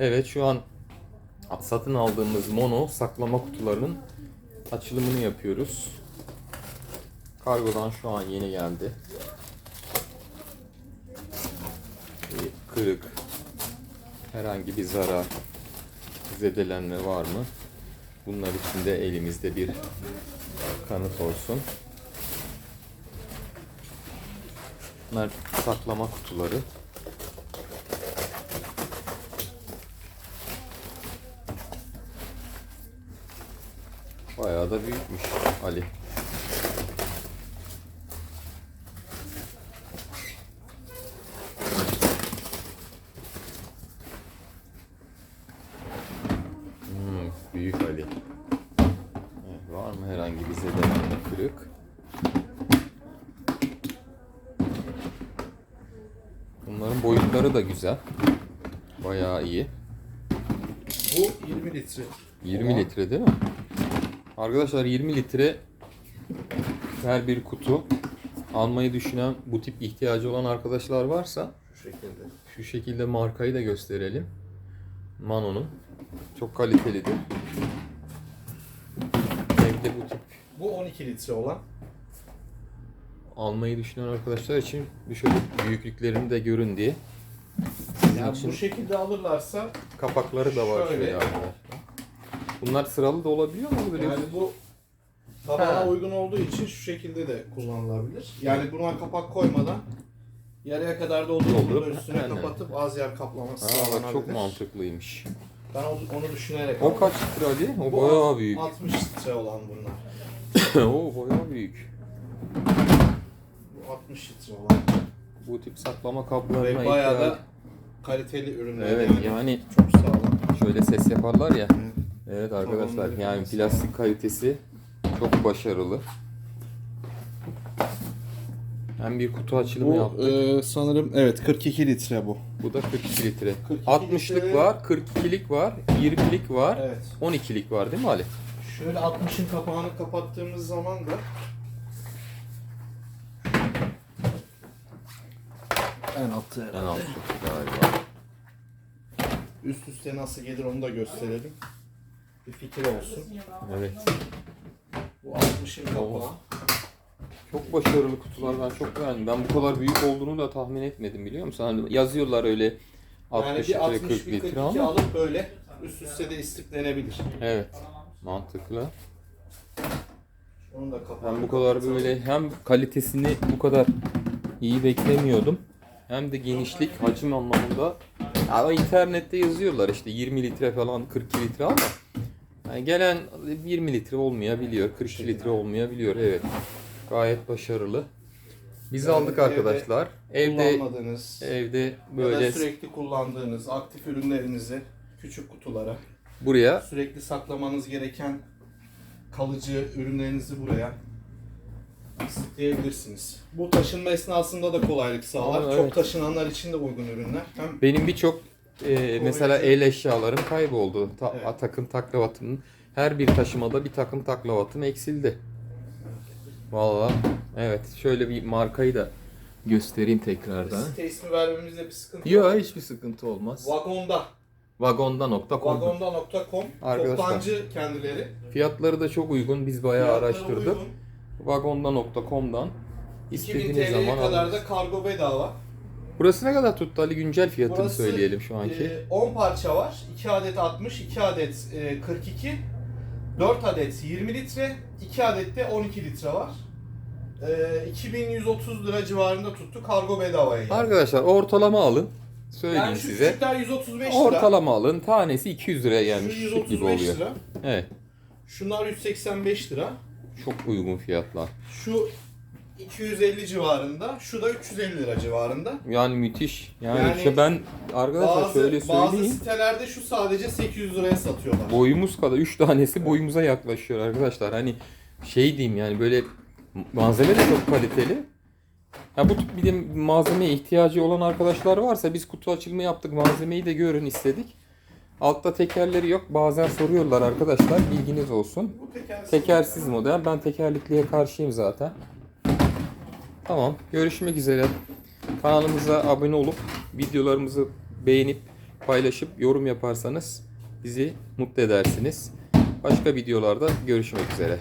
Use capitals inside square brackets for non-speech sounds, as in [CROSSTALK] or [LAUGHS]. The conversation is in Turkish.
Evet şu an satın aldığımız mono saklama kutularının açılımını yapıyoruz. Kargodan şu an yeni geldi. Kırık, herhangi bir zarar, zedelenme var mı? Bunlar için de elimizde bir kanıt olsun. Bunlar saklama kutuları. Bayağı da büyükmüş Ali. Hmm, büyük Ali. Evet, var mı herhangi bir zedelenme kırık? Bunların boyutları da güzel. Bayağı iyi. Bu 20 litre. 20 Olan- litre değil mi? Arkadaşlar 20 litre her bir kutu almayı düşünen bu tip ihtiyacı olan arkadaşlar varsa Şu şekilde. şu şekilde markayı da gösterelim. Mano'nun. Çok kalitelidir. Evde bu tip Bu 12 litre olan. almayı düşünen arkadaşlar için bir şöyle büyüklüklerini de görün diye. Sizin Yani bu şekilde alırlarsa kapakları da var Şöyle. şöyle. Bunlar sıralı da olabiliyor mu böyle? yani bu tabağa Ha. uygun olduğu için şu şekilde de kullanılabilir. Yani buna kapak koymadan yarıya kadar doldurup Doldurup, bunu üstüne aynen. kapatıp az yer kaplaması Aa, sağlanabilir. bak çok mantıklıymış. Ben onu, onu düşünerek O kaç litre Ali? O Bu bayağı büyük. 60 litre olan bunlar. [LAUGHS] o bayağı büyük. Bu 60 litre olan. Bu tip saklama Ve kaplarına bayağı ihtiyaç- da kaliteli ürünler. Evet yani. yani Çok sağlam. şöyle ses yaparlar ya. Evet. Evet arkadaşlar yani plastik kalitesi çok başarılı. Hem bir kutu açılımı Bu yaptık. e, sanırım evet 42 litre bu. Bu da 42 litre. 42 60'lık litre. var, 42'lik var, 20'lik var, Evet. 12'lik var değil mi Ali? Şöyle 60'ın kapağını kapattığımız zaman da en altı En altı galiba. Üst üste nasıl gelir onu da gösterelim. Bir fikir olsun. Evet. Bu 60'ın kapağı. Çok başarılı kutular ben çok beğendim. Ben bu kadar büyük olduğunu da tahmin etmedim biliyor musun? Hani yazıyorlar öyle 60 Yani bir litre 60 40 bir litre 42 ama. alıp böyle üst üste de istiflenebilir. Evet. Mantıklı. Onu da. Ben bu kadar böyle hem kalitesini bu kadar iyi beklemiyordum. Hem de genişlik, hacim anlamında. Ama internette yazıyorlar işte 20 litre falan 42 litre ama yani gelen 20 litre olmayabiliyor, 42 litre olmayabiliyor. Evet. Gayet başarılı. Biz Yani aldık arkadaşlar. Evde kullanmadığınız evde ya böyle da sürekli kullandığınız aktif ürünlerinizi küçük kutulara buraya sürekli saklamanız gereken kalıcı ürünlerinizi buraya istifleyebilirsiniz. Bu taşınma esnasında da kolaylık sağlar. Aa, Çok evet. taşınanlar için de uygun ürünler. Hem Benim birçok e, mesela el eşyalarım kayboldu. Ta- Evet. takım taklavatımın her bir taşımada bir takım taklavatım eksildi. Vallahi evet şöyle bir markayı da göstereyim tekrardan. site ismi vermemizde bir sıkıntı Yok yok. hiçbir sıkıntı olmaz. Vagonda. Vagonda.com Vagonda.com. Toptancı kendileri. Fiyatları da çok uygun. Biz bayağı Fiyatları araştırdık. Vagonda.com'dan 2000 istediğiniz TL'ye zaman kadar alın. da kargo bedava. Burası ne kadar tuttu Ali? Güncel fiyatını Burası, söyleyelim şu anki. e, 10 parça var. 2 adet 60, 2 adet e, 42, 4 adet 20 litre, 2 adet de 12 litre var. E, 2130 lira civarında tuttu. Kargo bedavaya geldi. Arkadaşlar ortalama alın. Söyleyeyim yani şu size. küçükler 135 lira. Ortalama alın. Tanesi 200 liraya Şu gelmiş gibi 135 oluyor. lira. Evet. Şunlar 185 lira. Çok uygun fiyatlar. Şu 250 civarında. Şu da 350 lira civarında. Yani müthiş. Yani, Yani işte ben arkadaşlar Bazı, şöyle bazı söyleyeyim. sitelerde şu sadece 800 liraya satıyorlar. Boyumuz kadar 3 tanesi boyumuza yaklaşıyor arkadaşlar. Hani şey diyeyim yani böyle malzeme de çok kaliteli. Ha bu tip bir de malzemeye ihtiyacı olan arkadaşlar varsa biz kutu açılımı yaptık. Malzemeyi de görün istedik. Altta tekerleri yok. Bazen soruyorlar arkadaşlar. Bilginiz olsun. Bu tekersiz. Tekersiz model. Ben tekerlikliye karşıyım zaten. Tamam. Görüşmek üzere. Kanalımıza abone olup videolarımızı beğenip paylaşıp yorum yaparsanız bizi mutlu edersiniz. Başka videolarda görüşmek üzere.